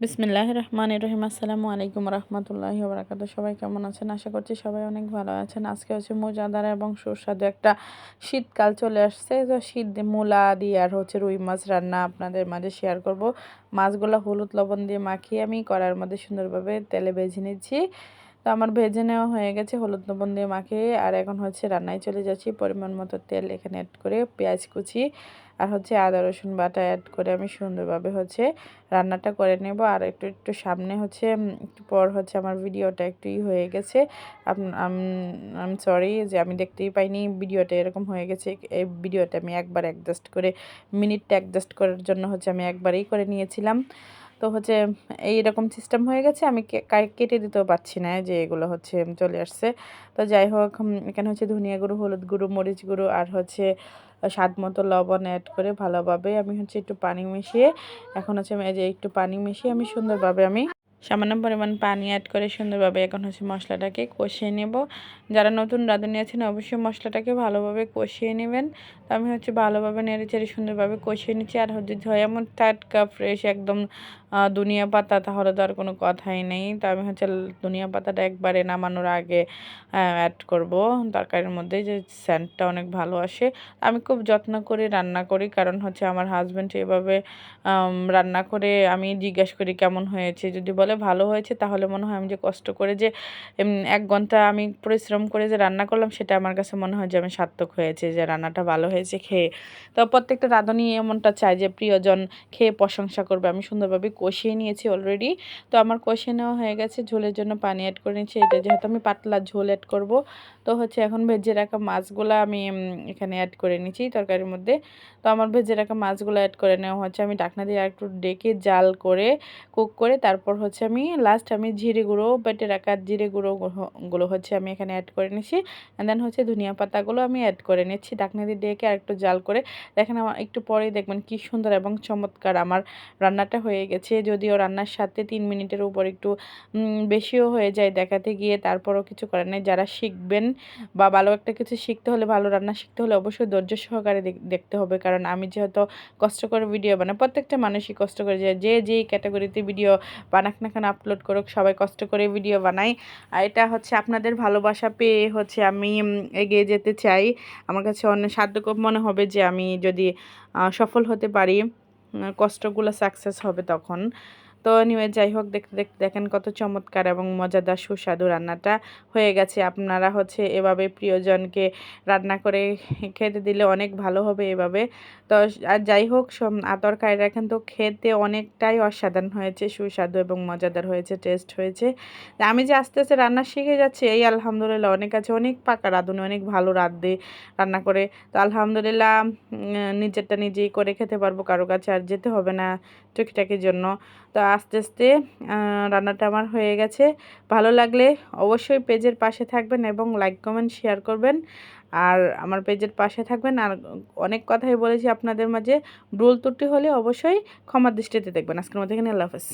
বিসমিল্লাহ রহমান রহিম আসসালামু আলাইকুম রহমতুল্লাহি বরাকাত সবাই কেমন আছেন? আশা করছি সবাই অনেক ভালো আছেন। আজকে হচ্ছে মজাদার এবং সুস্বাদু একটা শীতকাল চলে আসছে। তো শীত মূলা দিয়ে আর হচ্ছে রুই মাছ রান্না আপনাদের মাঝে শেয়ার করব। মাছগুলো হলুদ লবণ দিয়ে মাখিয়ে আমি কড়ার মধ্যে সুন্দরভাবে তেলে বেজে নিচ্ছি। তো আমার ভেজে নেওয়া হয়ে গেছে হলুদ লবণ দিয়ে মাখিয়ে, আর এখন হচ্ছে রান্নায় চলে যাচ্ছি। পরিমাণ মতো তেল এখানে অ্যাড করে পেঁয়াজ কুচি আর হচ্ছে আদা, রসুন বাটা অ্যাড করে আমি সুন্দরভাবে হচ্ছে রান্নাটা করে নেব। আর একটু একটু সামনে হচ্ছে একটু পর হচ্ছে আমার ভিডিওটা একটু হয়ে গেছে। আম সরি যে আমি দেখতেই পাইনি ভিডিওটা এরকম হয়ে গেছে। এই ভিডিওটা আমি একবার অ্যাডজাস্ট করে মিনিটটা অ্যাডজাস্ট করার জন্য হচ্ছে আমি একবারেই করে নিয়েছিলাম। তো হচ্ছে এইরকম সিস্টেম হয়ে গেছে, আমি কেটে দিতেও পারছি না যে এগুলো হচ্ছে চলে আসছে। তো যাই হোক এখানে হচ্ছে ধনিয়া গুঁড়ো, হলুদ গুঁড়ো, মরিচ গুঁড়ো আর হচ্ছে স্বাদ মতো লবণ অ্যাড করে ভালোভাবে আমি হচ্ছে একটু পানি মিশিয়ে, এখন হচ্ছে যে একটু পানি মিশিয়ে আমি সুন্দরভাবে আমি সামান্য পরিমাণ পানি অ্যাড করে সুন্দরভাবে এখন হচ্ছে মশলাটাকে কষিয়ে নেব। যারা নতুন রাঁধুনি আছেন, অবশ্যই মশলাটাকে ভালোভাবে কষিয়ে নেবেন। তো আমি হচ্ছে ভালোভাবে নেড়ে চেড়ে সুন্দরভাবে কষিয়ে নিচ্ছি। আর হচ্ছে এমন টাটকা ফ্রেশ একদম দুনিয়া পাতা, তাহলে তো আর কোনো কথাই নেই। তো আমি হচ্ছে দুনিয়া পাতাটা একবারে নামানোর আগে অ্যাড করব। তরকারির মধ্যে যে স্যান্টটা অনেক ভালো আসে। আমি খুব যত্ন করে রান্না করি, কারণ হচ্ছে আমার হাজব্যান্ড এভাবে রান্না করে আমি জিজ্ঞেস করি কেমন হয়েছে। যদি বলে ভালো হয়েছে, তাহলে মনে হয় আমি যে কষ্ট করে যে এক ঘণ্টা আমি পরিশ্রম করে যে রান্না করলাম, সেটা আমার কাছে মনে হয় যে আমি সার্থক হয়েছে, যে রান্নাটা ভালো হয়েছে খেয়ে। তো প্রত্যেকটা রাঁধুনি এমনটা চায় যে, প্রিয়জন খেয়ে প্রশংসা করবে। আমি সুন্দরভাবে কষিয়ে নিয়েছি অলরেডি তো আমার কষিয়ে নেওয়া হয়ে গেছে, ঝোলের জন্য পানি অ্যাড করে নিয়েছি এটা যেহেতু আমি পাতলা ঝোল অ্যাড করব, তো হচ্ছে এখন ভেজে রাখা মাছগুলো আমি এখানে অ্যাড করে নিচ্ছি তরকারির মধ্যে। তো আমার ভেজে রাখা মাছগুলো অ্যাড করে নেওয়া হচ্ছে। আমি ঢাকনা দিয়ে একটু ডেকে জাল করে কুক করে, তারপর হচ্ছে আমি লাস্ট আমি জিরে গুঁড়ো বেটে রাখা জিরে গুঁড়ো গুলো হচ্ছে আমি এখানে অ্যাড করে নিচ্ছি অ্যান্ড দেন হচ্ছে ধনিয়া পাতাগুলো আমি অ্যাড করে নিচ্ছি ঢাকনা দিয়ে ডেকে আর একটু জাল করে। দেখেন আমার একটু পরেই দেখবেন কি সুন্দর এবং চমৎকার আমার রান্নাটা হয়ে গেছে। যদিও রান্নার সাথে তিন মিনিটের উপর একটু বেশিও হয়ে যায় দেখাতে গিয়ে, তারপরও কিছু করার নেই। যারা শিখবেন বা ভালো একটা কিছু শিখতে হলে, ভালো রান্না শিখতে হলে অবশ্যই ধৈর্য সহকারে দেখতে হবে। কারণ আমি যেহেতু কষ্ট করে ভিডিও বানাই, প্রত্যেকটা মানুষই কষ্ট করে যায়। যে যেই ক্যাটাগরিতে ভিডিও বানাক না কেন আপলোড করুক, সবাই কষ্ট করে ভিডিও বানাই। আর এটা হচ্ছে আপনাদের ভালোবাসা পেয়ে হচ্ছে আমি এগিয়ে যেতে চাই। আমার কাছে অনেক সাধ্যকর মনে হবে যে আমি যদি সফল হতে পারি কষ্টগুলো সাকসেস হবে তখন। তো নিয়ে যাই হোক, দেখতে দেখতে দেখেন কত চমৎকার এবং মজাদার সুস্বাদু রান্নাটা হয়ে গেছে। আপনারা হচ্ছে এভাবে প্রিয়জনকে রান্না করে খেতে দিলে অনেক ভালো হবে এভাবে। তো আর যাই হোক তরকারি রাখেন তো খেতে অনেকটাই অসাধারণ হয়েছে, সুস্বাদু এবং মজাদার হয়েছে টেস্ট হয়েছে। আমি যে আস্তে আস্তে রান্না শিখে যাচ্ছি, এই আলহামদুলিল্লাহ অনেক আছে, অনেক পাকা রাঁধুনি, অনেক ভালো রাঁধে রান্না করে। তো আলহামদুলিল্লাহ নিজেরটা নিজেই করে খেতে পারব কারও কাছে, আর যেতে হবে না, টুকিটাকির জন্য। তো আস্তে আস্তে রান্নাটা আমার হয়ে গেছে। ভালো লাগলে অবশ্যই পেজের পাশে থাকবেন এবং লাইক কমেন্ট শেয়ার করবেন। আর আমার পেজের পাশে থাকবেন। আর অনেক কথাই বলেছি আপনাদের মাঝে। ভুল ত্রুটি হলে অবশ্যই ক্ষমা দৃষ্টিতে দেখবেন। আজকের মধ্যে এখানে আল্লাহ হাফেজ।